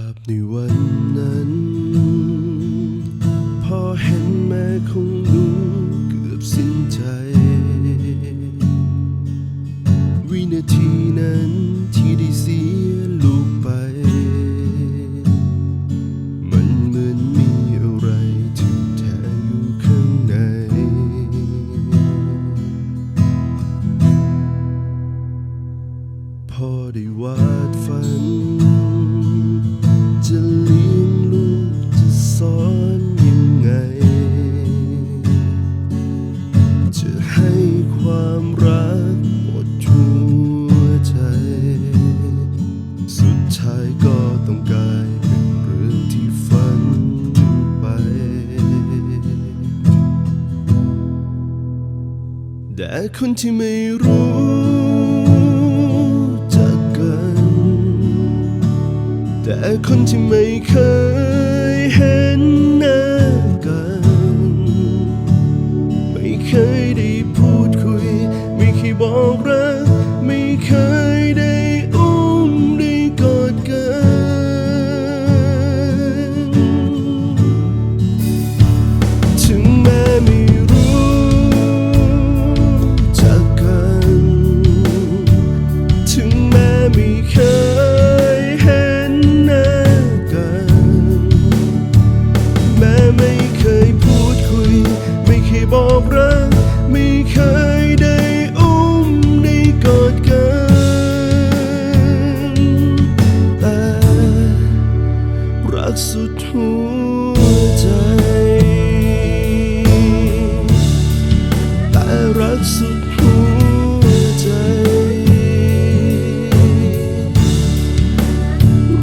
าพในวันนั้น พอเห็นแม่คงดูเกือบสิ้นใจ วินาทีนั้นที่ได้เสียลูกไป มันเหมือนมีอะไรที่แท้อยู่ข้างใน พอได้วาดฝัน ความรักหมดหัวใจ สุดท้ายก็ต้องกลายเป็นเรื่องที่ฝันไป แต่คนที่ไม่รู้จักกัน แต่คนที่ไม่เคยเห็นหน้า รักสุดหัวใจ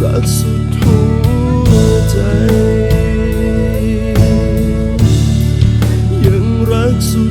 รักสุดหัวใจ ยังรักสุด